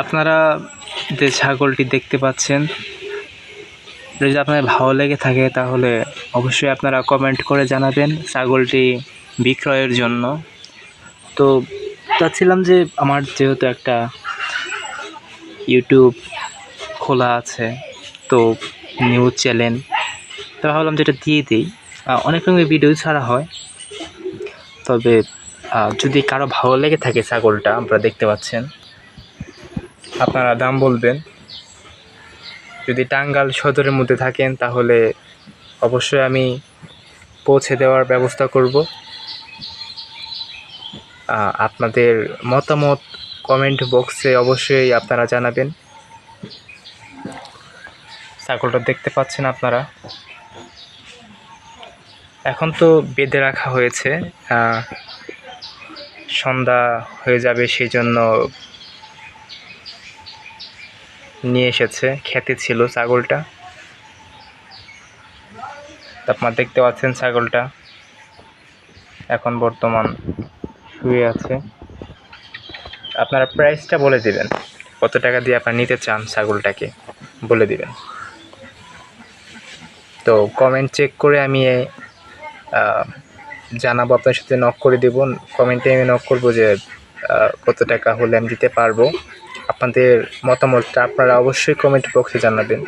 আপনারা যে ছাগলটি দেখতে পাচ্ছেন, যদি আপনার ভালো লেগে থাকে তাহলে অবশ্যই আপনারা কমেন্ট করে জানাবেন ছাগলটি বিক্রয়ের জন্য। তো চাচ্ছিলাম যে আমার যেহেতু একটা ইউটিউব খোলা আছে, তো নিউজ চ্যানেল তো ভাবলাম যেটা দিয়ে দিই। অনেক রকমের ভিডিও ছাড়া হয়। তবে যদি কারও ভালো লেগে থাকে ছাগলটা, আপনারা দেখতে পাচ্ছেন। আপনারা দাম বলবেন। যদি টাঙ্গাল সদরের মধ্যে থাকেন, তাহলে অবশ্যই আমি পৌঁছে দেওয়ার ব্যবস্থা করব। আপনাদের মতামত কমেন্ট বক্সে অবশ্যই আপনারা জানাবেন। ছাগলটা দেখতে পাচ্ছেন আপনারা। এখন তো বেঁধে রাখা হয়েছে। সন্ধ্যা হয়ে যাবে সেই জন্য নিয়ে এসেছে খেতে ছিল ছাগলটা। আপনারা দেখতে পাচ্ছেন ছাগলটা। এখন বর্তমান শুয়ে আছে। আপনারা প্রাইসটা বলে দিবেন। কত টাকা দিয়ে আপনারা নিতে চান ছাগলটাকে, বলে দিবেন। তো কমেন্ট চেক করে আমি জানাব, আপনার সাথে নক করে দেব। কমেন্টে আমি নক করব যে কত টাকা হলে আমি দিতে পারব। আপনাদের মতামতটা আপনারা অবশ্যই কমেন্ট বক্সে জানাবেন।